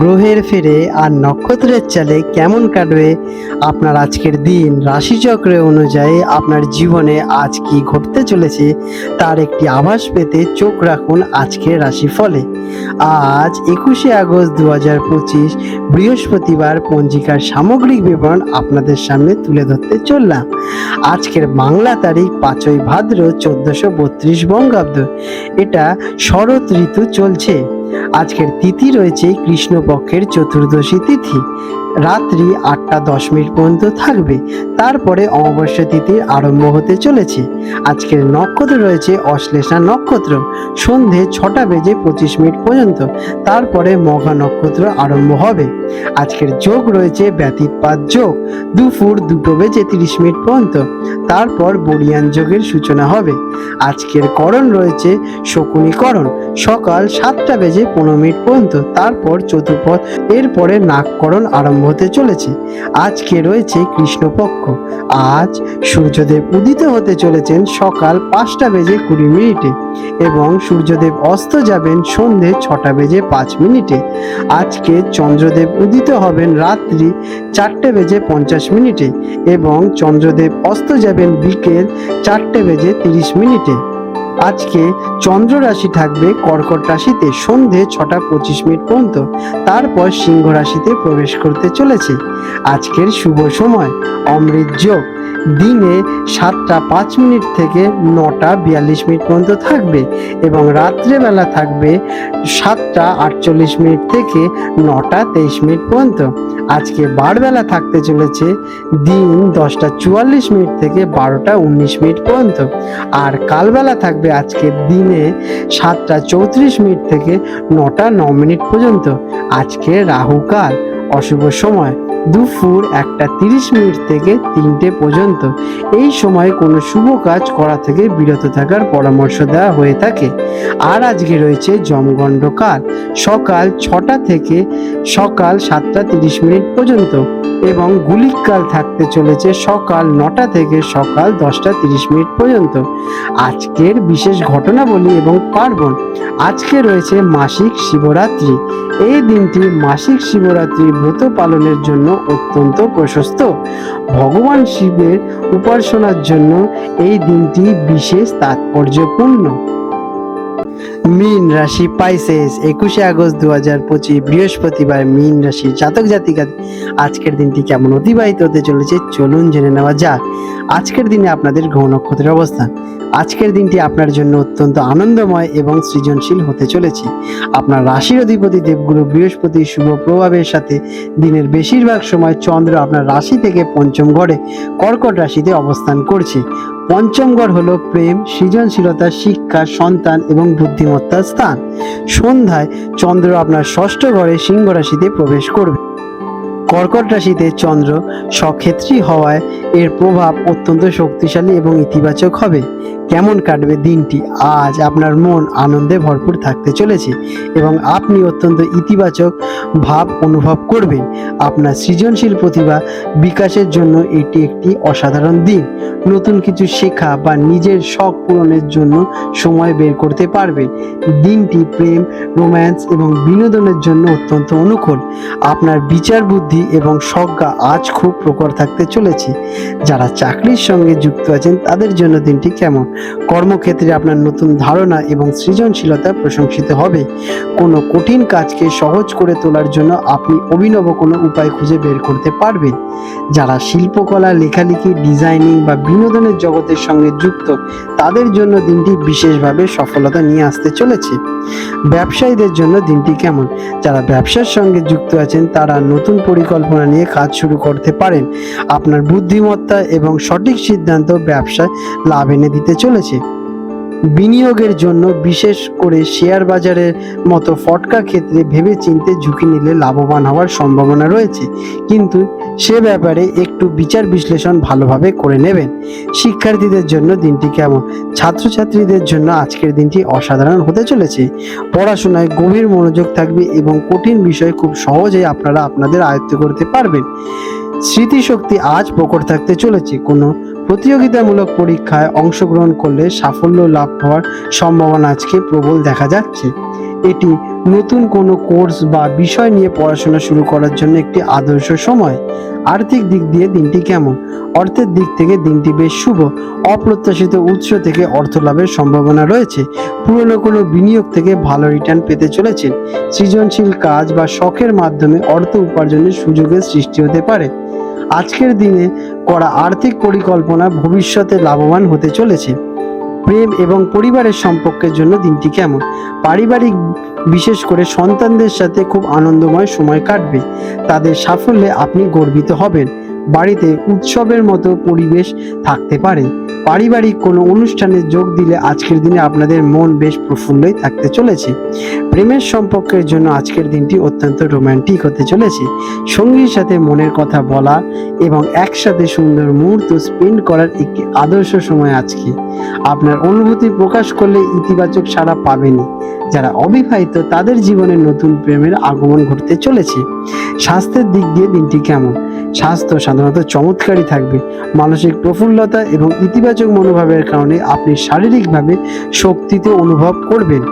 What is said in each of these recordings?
গ্রহের ফেরে আর নক্ষত্রের চালে কেমন কাটবে? আপনার আজকের দিন রাশিচক্র অনুযায়ী আপনার জীবনে আজ কি ঘটতে চলেছে? তার একটি আভাস পেতে চোখ রাখুন আজকের রাশিফলে। আজ একুশে আগস্ট দু হাজার পঁচিশ, বৃহস্পতিবার পঞ্জিকার সামগ্রিক বিবরণ আপনাদের সামনে তুলে ধরতে চললাম। আজকের বাংলা তারিখ পাঁচই ভাদ্র চোদ্দশো বত্রিশ বঙ্গাব্দ। এটা শরৎ ঋতু চলছে। আজকের তিথি রয়েছে কৃষ্ণপক্ষের চতুর্দশী তিথি। রাত্রি আটটা দশ মিনিট পর্যন্ত থাকবে। তারপরে অমাবস্যা তিথির আরম্ভ হতে চলেছে। আজকের নক্ষত্র রয়েছে অশ্লেষা নক্ষত্র। সন্ধে ছটা বেজে পঁচিশ মিনিট পর্যন্ত। তারপরে মঘা নক্ষত্র আরম্ভ হবে। আজকের যোগ রয়েছে ব্যতীতপাত যোগ। দুপুর দুটো বেজে তিরিশ মিনিট পর্যন্ত। তারপর বরিয়ান যোগের সূচনা হবে। আজকের করণ রয়েছে শকুনীকরণ। সকাল সাতটা বেজে পনেরো মিনিট পর্যন্ত। তারপর চতুর্পথ এরপরে নাগকরণ আরম্ভ হতে চলেছে। আজকে রয়েছে কৃষ্ণপক্ষ। আজ সূর্যদেব উদিত হতে চলেছেন সকাল পাঁচটা বেজে কুড়ি মিনিটে এবং সূর্যদেব অস্ত যাবেন সন্ধে ছটা বেজে পাঁচ মিনিটে। আজকে চন্দ্রদেব উদিত হবেন রাত্রি চারটে বেজে পঞ্চাশ মিনিটে এবং চন্দ্রদেব অস্ত যাবেন বিকেল চারটে বেজে তিরিশ মিনিটে। আজকে চন্দ্র রাশি থাকবে কর্কট রাশিতে, সন্ধে ছটা পঁচিশ মিনিট পর্যন্ত। তারপর সিংহ রাশিতে প্রবেশ করতে চলেছে। আজকের শুভ সময়, অমৃত যোগ। দিনে সাতটা পাঁচ মিনিট থেকে নটা বিয়াল্লিশ মিনিট পর্যন্ত থাকবে এবং রাত্রেবেলা থাকবে সাতটা আটচল্লিশ মিনিট থেকে নটা তেইশ মিনিট পর্যন্ত। আজকে বারবেলা থাকতে চলেছে দিন দশটা চুয়াল্লিশ মিনিট থেকে বারোটা উনিশ মিনিট পর্যন্ত। আর কালবেলা থাকবে আজকে দিনে সাতটা চৌত্রিশ মিনিট থেকে নটা ন মিনিট পর্যন্ত। আজকে রাহুকাল অশুভ সময়। দুপুর একটা তিরিশ মিনিট থেকে তিনটে পর্যন্ত। এই সময় কোনো শুভ কাজ করা থেকে বিরত থাকার পরামর্শ দেওয়া হয়ে থাকে। আর আজকে রয়েছে জমগণ্ড কাল সকাল ছটা থেকে সকাল সাতটা তিরিশ মিনিট পর্যন্ত এবং গুলিককাল থাকতে চলেছে সকাল নটা থেকে সকাল দশটা তিরিশ মিনিট পর্যন্ত। আজকের বিশেষ ঘটনাবলী এবং পার্বণ। আজকে রয়েছে মাসিক শিবরাত্রি। এই দিনটি মাসিক শিবরাত্রি ব্রত পালনের জন্য অত্যন্ত প্রশস্ত। ভগবান শিবের উপাসনার জন্য এই দিনটি বিশেষ তাৎপর্যপূর্ণ। মীন রাশি পাইসেস একুশে আগস্ট দু হাজার পঁচিশ, বৃহস্পতিবার মীন রাশি জাতক জাতিকা। আজকের দিনটি কেমন অতিবাহিত হতে চলেছে, চলুন জেনে নেওয়া যাক। আজকের দিনে আপনাদের গ্রহ নক্ষত্রের অবস্থান আজকের দিনটি আপনার জন্য অত্যন্ত আনন্দময় এবং সৃজনশীল হতে চলেছে। আপনার রাশির অধিপতি দেবগুরু বৃহস্পতির শুভ প্রভাবের সাথে দিনের বেশিরভাগ সময় চন্দ্র আপনার রাশি থেকে পঞ্চম ঘরে কর্কট রাশিতে অবস্থান করছে। পঞ্চম ঘর হলো প্রেম, সৃজনশীলতা, শিক্ষা, সন্তান এবং বুদ্ধিমত্তার স্থান। সন্ধ্যায় চন্দ্র আপনার ষষ্ঠ ঘরে সিংহ রাশিতে প্রবেশ করবে। কর্কট রাশিতে চন্দ্র সক্ষেত্রী হওয়ায় এর প্রভাব অত্যন্ত শক্তিশালী এবং ইতিবাচক হবে। কেমন কাটবে দিনটি? আজ আপনার মন আনন্দে ভরপুর থাকতে চলেছে এবং আপনি অত্যন্ত ইতিবাচক ভাব অনুভব করবেন। আপনার সৃজনশীল প্রতিভা বিকাশের জন্য এটি একটি অসাধারণ দিন। নতুন কিছু শেখা বা নিজের শখ পূরণের জন্য সময় বের করতে পারবেন। দিনটি প্রেম, রোম্যান্স এবং বিনোদনের জন্য অত্যন্ত অনুকূল। আপনার বিচার বুদ্ধি এবং সজ্ঞা আজ খুব প্রখর থাকতে চলেছে। যারা চাকরির সঙ্গে যুক্ত আছেন, তাদের জন্য দিনটি কেমন? কর্মক্ষেত্রে আপনার নতুন ধারণা এবং সৃজনশীলতা প্রশংসিত হবে। কোনো কঠিন কাজকে সহজ করে তোলার জন্য আপনি অভিনব কোনো উপায় খুঁজে বের করতে পারবেন। যারা শিল্পকলা, লেখালেখি, ডিজাইনিং বা বিনোদনের জগতের সঙ্গে যুক্ত, তাদের জন্য দিনটি বিশেষভাবে সফলতা নিয়ে আসতে চলেছে। ব্যবসায়ীদের জন্য দিনটি কেমন? যারা ব্যবসার সঙ্গে যুক্ত আছেন, তারা নতুন পরিকল্পনা নিয়ে কাজ শুরু করতে পারেন। আপনার বুদ্ধিমত্তা এবং সঠিক সিদ্ধান্ত ব্যবসায় লাভ এনে দিতে চলেছে। বিনিয়োগের জন্য বিশেষ করে শেয়ার বাজারের মতো ফটকা ক্ষেত্রে ভেবে চিনতে ঝুঁকি নিলে লাভবান হওয়ার সম্ভাবনা রয়েছে। কিন্তু সে ব্যাপারে একটু বিচার বিশ্লেষণ ভালোভাবে করে নেবেন। শিক্ষার্থীদের জন্য দিনটি কেমন? ছাত্রছাত্রীদের জন্য আজকের দিনটি অসাধারণ হতে চলেছে। পড়াশোনায় গভীর মনোযোগ থাকবে এবং কঠিন বিষয় খুব সহজেই আপনারা আপনাদের আয়ত্ত করতে পারবেন। স্মৃতিশক্তি আজ প্রকট থাকতে চলেছে। কোনো প্রতিযোগিতামূলক পরীক্ষায় অংশগ্রহণ করলে সাফল্য লাভ হওয়ার সম্ভাবনা আজকে প্রবল দেখা যাচ্ছে। এটি নতুন কোনো কোর্স বা বিষয় নিয়ে পড়াশোনা শুরু করার জন্য একটি আদর্শ সময়। আর্থিক দিক দিয়ে দিনটি কেমন? অর্থের দিক থেকে দিনটি বেশ শুভ। অপ্রত্যাশিত উৎস থেকে অর্থ লাভের সম্ভাবনা রয়েছে। পুরনো কোনো বিনিয়োগ থেকে ভালো রিটার্ন পেতে চলেছেন। সৃজনশীল কাজ বা শখের মাধ্যমে অর্থ উপার্জনের সুযোগের সৃষ্টি হতে পারে। আজকের দিনে করা আর্থিক পরিকল্পনা ভবিষ্যতে লাভবান হতে চলেছে। প্রেম এবং পরিবারের সম্পর্কের জন্য দিনটি কেমন? পারিবারিক, বিশেষ করে সন্তানদের সাথে খুব আনন্দময় সময় কাটবে। তাদের সাফল্যে আপনি গর্বিত হবেন। বাড়িতে উৎসবের মতো পরিবেশ থাকতে পারে। পারিবারিক কোনো অনুষ্ঠানে যোগ দিলে আজকের দিনে আপনাদের মন বেশ প্রফুল্লই থাকতে চলেছে। প্রেমের সম্পর্কের জন্য আজকের দিনটি অত্যন্ত রোমান্টিক হতে চলেছে। সঙ্গীর সাথে মনের কথা বলা এবং একসাথে সুন্দর মুহূর্ত স্পেন্ড করার একটি আদর্শ সময় আজকে। আপনার অনুভূতি প্রকাশ করলে ইতিবাচক সাড়া পাবেনই। যারা অবিবাহিত, তাদের জীবনে নতুন প্রেমের আগমন ঘটতে চলেছে। স্বাস্থ্যের দিক দিয়ে দিনটি কেমন? স্বাস্থ্য সাধারণত চমৎকারই থাকবে। মানসিক প্রফুল্লতা এবং ইতিবাচক মনোভাবের কারণে আপনি শারীরিকভাবে শক্তিতে অনুভব করবেন।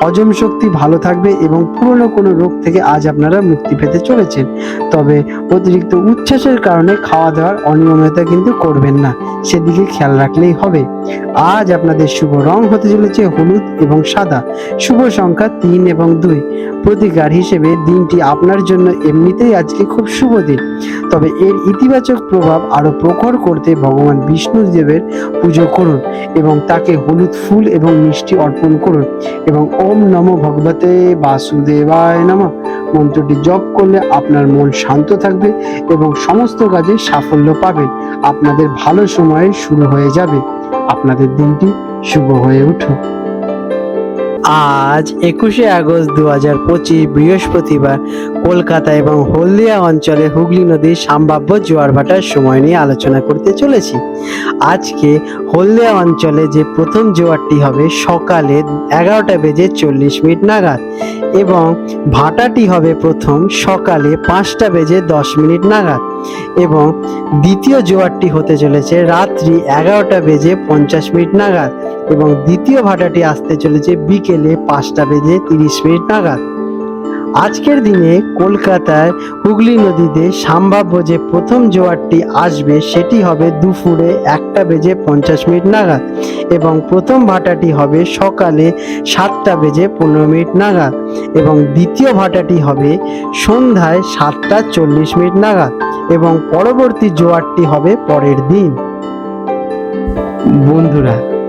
হজম শক্তি ভালো থাকবে এবং পুরনো কোনো রোগ থেকে আজ আপনারা মুক্তি পেতে চলেছেন। তবে অতিরিক্ত উচ্ছ্বাসের কারণে খাওয়া দাওয়ার অনিয়মিতা কিন্তু করবেন না, সেদিকে খেয়াল রাখলেই হবে। আজ আপনাদের শুভ রং হতে চলেছে হলুদ এবং সাদা। শুভ সংখ্যা তিন এবং দুই। প্রতিকার হিসেবে দিনটি আপনার জন্য এমনিতেই আজকে খুব শুভ দিন। তবে এর ইতিবাচক প্রভাব আরও প্রখর করতে ভগবান বিষ্ণুদেবের পুজো করুন এবং তাকে হলুদ ফুল এবং মিষ্টি অর্পণ করুন। এবং ওম নম ভগবতে বাসুদেবায় নম। মন্ত্রটি জপ করলে আপনার মন শান্ত থাকবে এবং সমস্ত কাজে সাফল্য পাবেন। আপনাদের ভালো সময় শুরু হয়ে যাবে। আপনাদের দিনটি শুভ হয়ে উঠুক। আজ একুশে আগস্ট দু হাজার পঁচিশ বৃহস্পতিবার কলকাতা এবং হলদিয়া অঞ্চলে হুগলি নদীর সম্ভাব্য জোয়ার ভাটার সময় নিয়ে আলোচনা করতে চলেছি। আজকে হলদিয়া অঞ্চলে যে প্রথম জোয়ারটি হবে সকালে এগারোটা বেজে চল্লিশ মিনিট নাগাদ এবং ভাটাটি হবে প্রথম সকালে পাঁচটা বেজে দশ মিনিট নাগাদ এবং দ্বিতীয় জোয়ারটি হতে চলেছে রাত্রি এগারোটা বেজে পঞ্চাশ মিনিট নাগাদ। এবং দ্বিতীয় ভাটাটি আসতে চলেছে বিকেলে পাঁচটা বেজে তিরিশ মিনিট নাগাদ। আজকের দিনে কলকাতায় হুগলি নদীতে সম্ভাব্য যে প্রথম জোয়ারটি আসবে সেটি হবে দুপুরে একটা বেজে পঞ্চাশ মিনিট নাগাদ এবং প্রথম ভাটাটি হবে সকালে সাতটা বেজে পনেরো মিনিট নাগাদ এবং দ্বিতীয় ভাটাটি হবে সন্ধ্যায় সাতটা চল্লিশ মিনিট নাগাদ এবং পরবর্তী জোয়ারটি হবে পরের দিন। বন্ধুরা